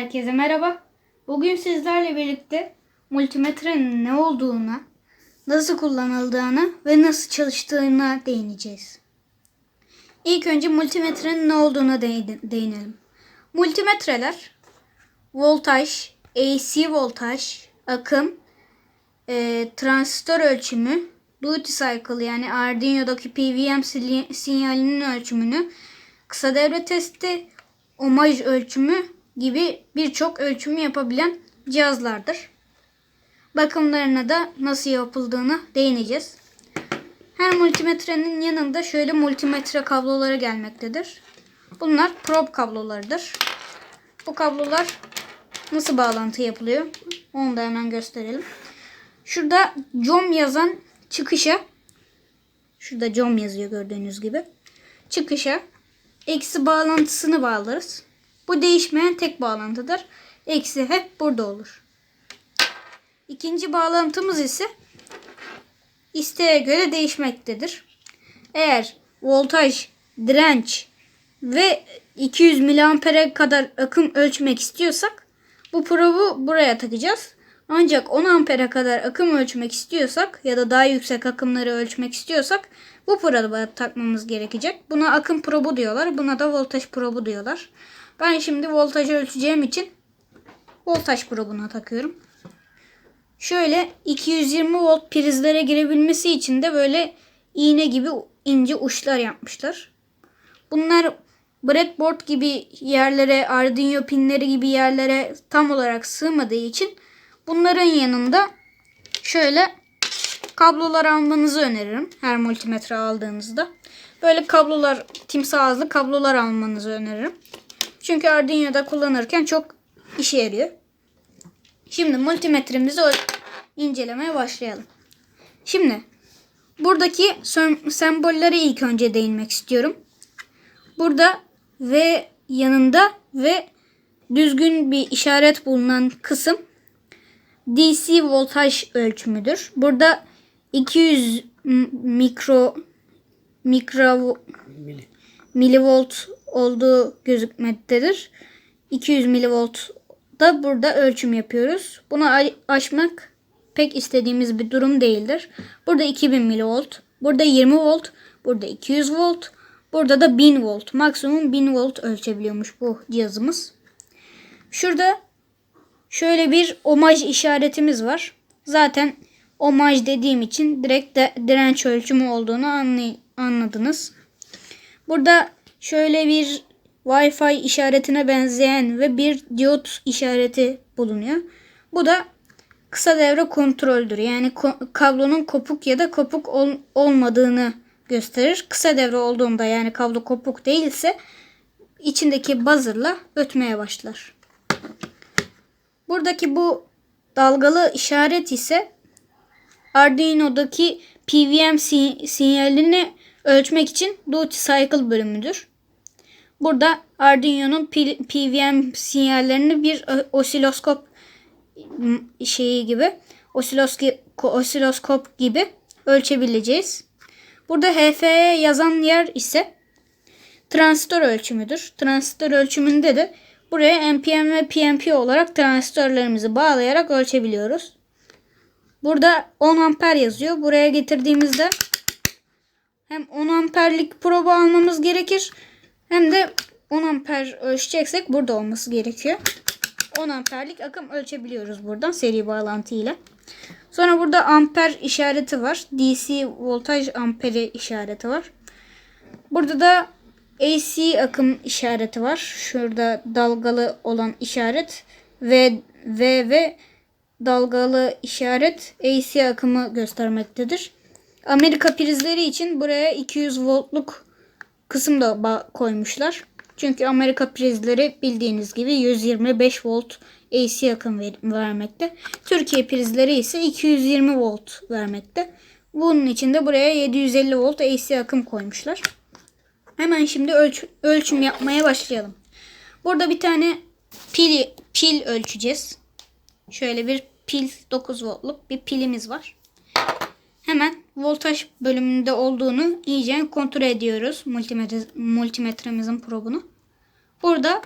Herkese merhaba. Bugün sizlerle birlikte multimetrenin ne olduğuna, nasıl kullanıldığına ve nasıl çalıştığına değineceğiz. İlk önce multimetrenin ne olduğuna değin- değinelim. Multimetreler voltaj, AC voltaj, akım, e, transistör ölçümü, duty cycle yani Arduino'daki PWM sinyalinin ölçümünü, kısa devre testi, omaj ölçümü gibi birçok ölçümü yapabilen cihazlardır. Bakımlarına da nasıl yapıldığını değineceğiz. Her multimetrenin yanında şöyle multimetre kabloları gelmektedir. Bunlar probe kablolarıdır. Bu kablolar nasıl bağlantı yapılıyor? Onu da hemen gösterelim. Şurada COM yazan çıkışa şurada COM yazıyor gördüğünüz gibi. Çıkışa eksi bağlantısını bağlarız. Bu değişmeyen tek bağlantıdır. Eksi hep burada olur. İkinci bağlantımız ise isteğe göre değişmektedir. Eğer voltaj, direnç ve 200 miliampere kadar akım ölçmek istiyorsak bu probu buraya takacağız. Ancak 10 ampere kadar akım ölçmek istiyorsak ya da daha yüksek akımları ölçmek istiyorsak bu probu takmamız gerekecek. Buna akım probu diyorlar. Buna da voltaj probu diyorlar. Ben şimdi voltajı ölçeceğim için voltaj probuna takıyorum. Şöyle 220 volt prizlere girebilmesi için de böyle iğne gibi ince uçlar yapmışlar. Bunlar breadboard gibi yerlere, Arduino pinleri gibi yerlere tam olarak sığmadığı için bunların yanında şöyle kablolar almanızı öneririm her multimetre aldığınızda. Böyle kablolar, timsah ağızlı kablolar almanızı öneririm. Çünkü Arduino'da kullanırken çok işe yarıyor. Şimdi multimetremizi incelemeye başlayalım. Şimdi buradaki sem- sembollere ilk önce değinmek istiyorum. Burada ve yanında ve düzgün bir işaret bulunan kısım DC voltaj ölçümüdür. Burada 200 m- mikro mikro Mili. milivolt olduğu gözükmektedir. 200 milivolt da burada ölçüm yapıyoruz. Bunu aşmak pek istediğimiz bir durum değildir. Burada 2000 milivolt, burada 20 volt, burada 200 volt, burada da 1000 volt. Maksimum 1000 volt ölçebiliyormuş bu cihazımız. Şurada şöyle bir omaj işaretimiz var. Zaten omaj dediğim için direkt de direnç ölçümü olduğunu anladınız. Burada şöyle bir Wi-Fi işaretine benzeyen ve bir diyot işareti bulunuyor. Bu da kısa devre kontroldür. Yani ko- kablonun kopuk ya da kopuk ol- olmadığını gösterir. Kısa devre olduğunda yani kablo kopuk değilse içindeki buzzer'la ötmeye başlar. Buradaki bu dalgalı işaret ise Arduino'daki PWM si- sinyalini ölçmek için duty cycle bölümüdür. Burada Arduino'nun PWM sinyallerini bir ö- osiloskop şeyi gibi osiloskop, gibi ölçebileceğiz. Burada HF'ye yazan yer ise transistör ölçümüdür. Transistör ölçümünde de buraya NPN ve PNP olarak transistörlerimizi bağlayarak ölçebiliyoruz. Burada 10 amper yazıyor. Buraya getirdiğimizde hem 10 amperlik probu almamız gerekir hem de 10 amper ölçeceksek burada olması gerekiyor. 10 amperlik akım ölçebiliyoruz buradan seri bağlantı ile. Sonra burada amper işareti var. DC voltaj amperi işareti var. Burada da AC akım işareti var. Şurada dalgalı olan işaret ve V ve dalgalı işaret AC akımı göstermektedir. Amerika prizleri için buraya 200 voltluk kısım da koymuşlar. Çünkü Amerika prizleri bildiğiniz gibi 125 volt AC akım ver- vermekte. Türkiye prizleri ise 220 volt vermekte. Bunun için de buraya 750 volt AC akım koymuşlar. Hemen şimdi ölç- ölçüm yapmaya başlayalım. Burada bir tane pil pil ölçeceğiz. Şöyle bir pil 9 voltluk bir pilimiz var. Hemen voltaj bölümünde olduğunu iyice kontrol ediyoruz multimetre, multimetremizin probunu. Burada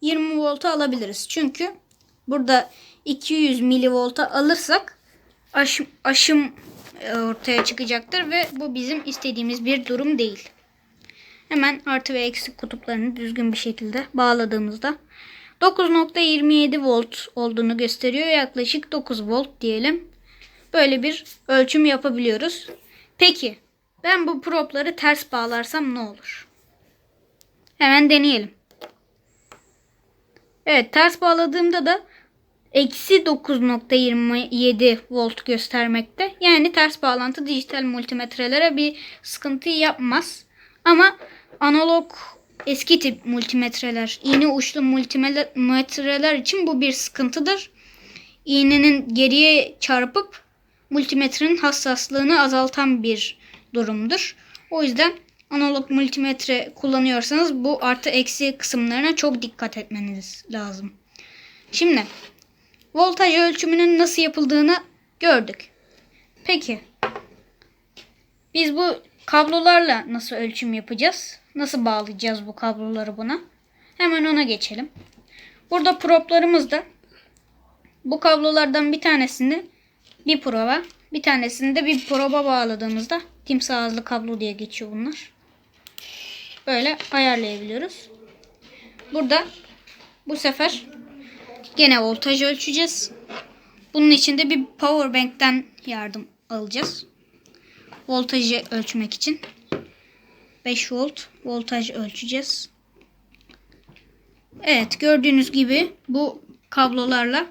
20 volta alabiliriz. Çünkü burada 200 milivolta alırsak aşım, aşım e, ortaya çıkacaktır ve bu bizim istediğimiz bir durum değil. Hemen artı ve eksi kutuplarını düzgün bir şekilde bağladığımızda 9.27 volt olduğunu gösteriyor. Yaklaşık 9 volt diyelim. Böyle bir ölçüm yapabiliyoruz. Peki ben bu propları ters bağlarsam ne olur? Hemen deneyelim. Evet ters bağladığımda da eksi 9.27 volt göstermekte. Yani ters bağlantı dijital multimetrelere bir sıkıntı yapmaz. Ama analog eski tip multimetreler, iğne uçlu multimetreler için bu bir sıkıntıdır. İğnenin geriye çarpıp multimetrenin hassaslığını azaltan bir durumdur. O yüzden analog multimetre kullanıyorsanız bu artı eksi kısımlarına çok dikkat etmeniz lazım. Şimdi voltaj ölçümünün nasıl yapıldığını gördük. Peki biz bu kablolarla nasıl ölçüm yapacağız? Nasıl bağlayacağız bu kabloları buna? Hemen ona geçelim. Burada proplarımız da bu kablolardan bir tanesini bir proba, bir tanesini de bir proba bağladığımızda timsah ağızlı kablo diye geçiyor bunlar. Böyle ayarlayabiliyoruz. Burada bu sefer gene voltaj ölçeceğiz. Bunun için de bir power bank'ten yardım alacağız. Voltajı ölçmek için. 5 volt voltaj ölçeceğiz. Evet gördüğünüz gibi bu kablolarla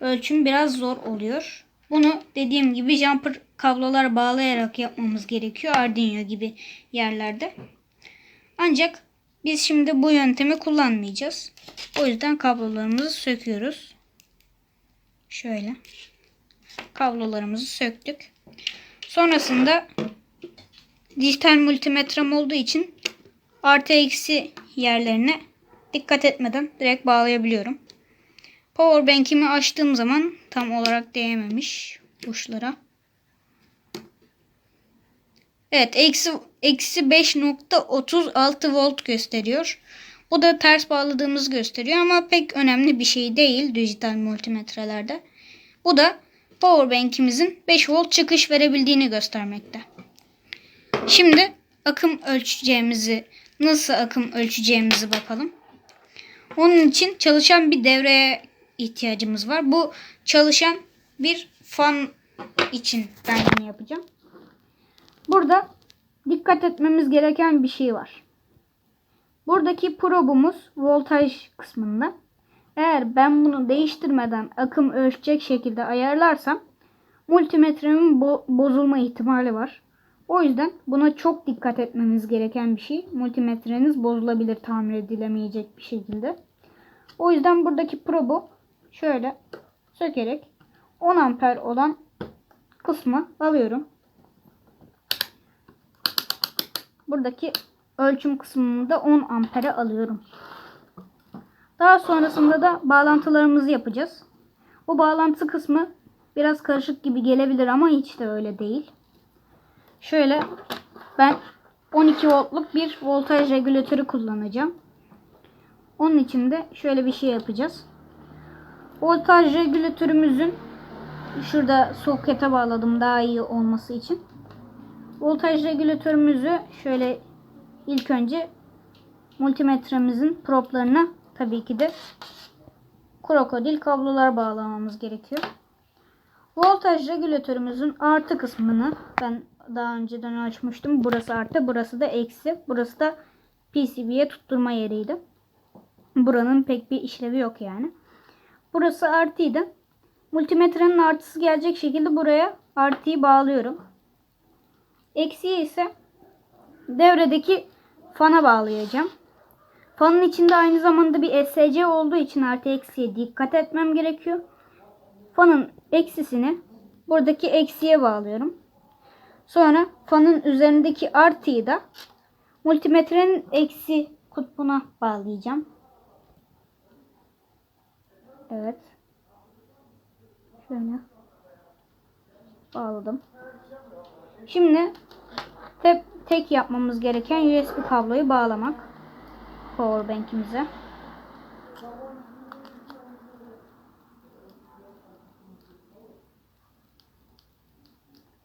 ölçüm biraz zor oluyor. Bunu dediğim gibi jumper kablolar bağlayarak yapmamız gerekiyor. Arduino gibi yerlerde. Ancak biz şimdi bu yöntemi kullanmayacağız. O yüzden kablolarımızı söküyoruz. Şöyle. Kablolarımızı söktük. Sonrasında dijital multimetrem olduğu için artı eksi yerlerine dikkat etmeden direkt bağlayabiliyorum. Powerbank'imi açtığım zaman tam olarak değmemiş uçlara. Evet eksi, eksi 5.36 volt gösteriyor. Bu da ters bağladığımız gösteriyor ama pek önemli bir şey değil dijital multimetrelerde. Bu da powerbank'imizin 5 volt çıkış verebildiğini göstermekte. Şimdi akım ölçeceğimizi, nasıl akım ölçeceğimizi bakalım. Onun için çalışan bir devreye ihtiyacımız var. Bu çalışan bir fan için ben bunu yapacağım. Burada dikkat etmemiz gereken bir şey var. Buradaki probumuz voltaj kısmında. Eğer ben bunu değiştirmeden akım ölçecek şekilde ayarlarsam multimetremin bo bozulma ihtimali var. O yüzden buna çok dikkat etmeniz gereken bir şey. Multimetreniz bozulabilir tamir edilemeyecek bir şekilde. O yüzden buradaki probu şöyle sökerek 10 amper olan kısmı alıyorum. Buradaki ölçüm kısmını da 10 ampere alıyorum. Daha sonrasında da bağlantılarımızı yapacağız. Bu bağlantı kısmı biraz karışık gibi gelebilir ama hiç de öyle değil. Şöyle ben 12 voltluk bir voltaj regülatörü kullanacağım. Onun için de şöyle bir şey yapacağız. Voltaj regülatörümüzün şurada sokete bağladım daha iyi olması için. Voltaj regülatörümüzü şöyle ilk önce multimetremizin proplarına tabii ki de krokodil kablolar bağlamamız gerekiyor. Voltaj regülatörümüzün artı kısmını ben daha önceden açmıştım. Burası artı, burası da eksi. Burası da PCB'ye tutturma yeriydi. Buranın pek bir işlevi yok yani. Burası artıydı. Multimetrenin artısı gelecek şekilde buraya artıyı bağlıyorum. Eksiği ise devredeki fana bağlayacağım. Fanın içinde aynı zamanda bir SC olduğu için artı eksiye dikkat etmem gerekiyor. Fanın eksisini buradaki eksiye bağlıyorum. Sonra fanın üzerindeki artıyı da multimetrenin eksi kutbuna bağlayacağım. Evet. Şöyle bağladım. Şimdi tek, tek yapmamız gereken USB kabloyu bağlamak powerbank'imize.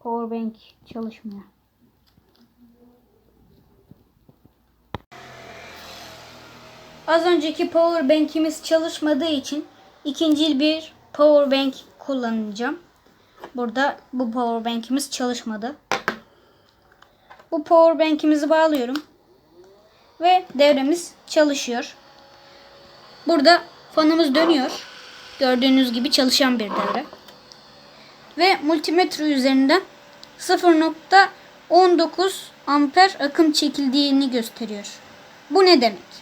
Powerbank çalışmıyor. Az önceki powerbank'imiz çalışmadığı için ikinci bir powerbank kullanacağım. Burada bu powerbank'imiz çalışmadı. Bu powerbank'imizi bağlıyorum. Ve devremiz çalışıyor. Burada fanımız dönüyor. Gördüğünüz gibi çalışan bir devre. Ve multimetre üzerinden 0.19 amper akım çekildiğini gösteriyor. Bu ne demek?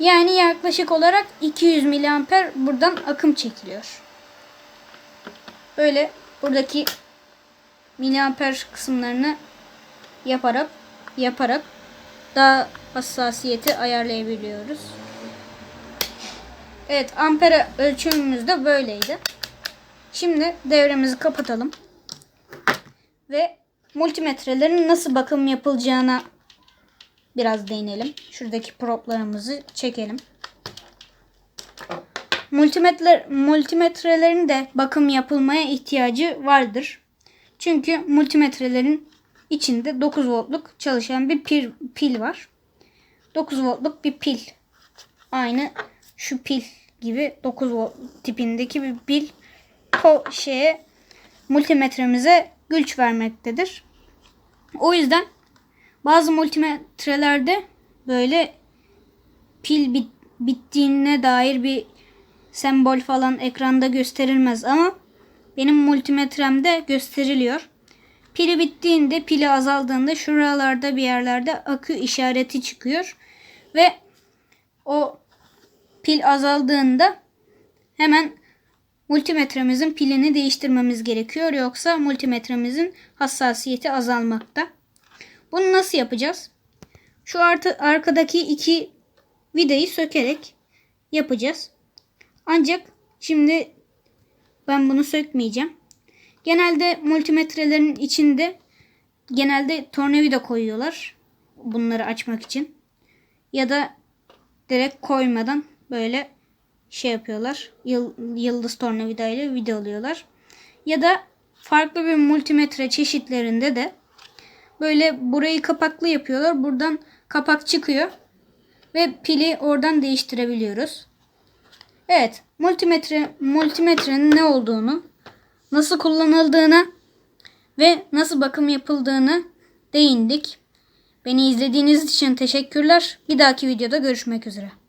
Yani yaklaşık olarak 200 miliamper buradan akım çekiliyor. Böyle buradaki miliamper kısımlarını yaparak yaparak daha hassasiyeti ayarlayabiliyoruz. Evet amper ölçümümüz de böyleydi. Şimdi devremizi kapatalım. Ve multimetrelerin nasıl bakım yapılacağına biraz değinelim. Şuradaki proplarımızı çekelim. Multimetre, multimetrelerin de bakım yapılmaya ihtiyacı vardır. Çünkü multimetrelerin içinde 9 voltluk çalışan bir pil, pil var. 9 voltluk bir pil. Aynı şu pil gibi 9 volt tipindeki bir pil o şeye multimetremize güç vermektedir. O yüzden bazı multimetrelerde böyle pil bit, bittiğine dair bir sembol falan ekranda gösterilmez ama benim multimetremde gösteriliyor. Pili bittiğinde, pili azaldığında şuralarda bir yerlerde akü işareti çıkıyor ve o pil azaldığında hemen multimetremizin pilini değiştirmemiz gerekiyor yoksa multimetremizin hassasiyeti azalmakta. Bunu nasıl yapacağız? Şu artı, arkadaki iki vidayı sökerek yapacağız. Ancak şimdi ben bunu sökmeyeceğim. Genelde multimetrelerin içinde genelde tornavida koyuyorlar. Bunları açmak için. Ya da direkt koymadan böyle şey yapıyorlar. Yıldız tornavida ile vidalıyorlar. Ya da farklı bir multimetre çeşitlerinde de böyle burayı kapaklı yapıyorlar. Buradan kapak çıkıyor ve pili oradan değiştirebiliyoruz. Evet, multimetre multimetrenin ne olduğunu, nasıl kullanıldığına ve nasıl bakım yapıldığını değindik. Beni izlediğiniz için teşekkürler. Bir dahaki videoda görüşmek üzere.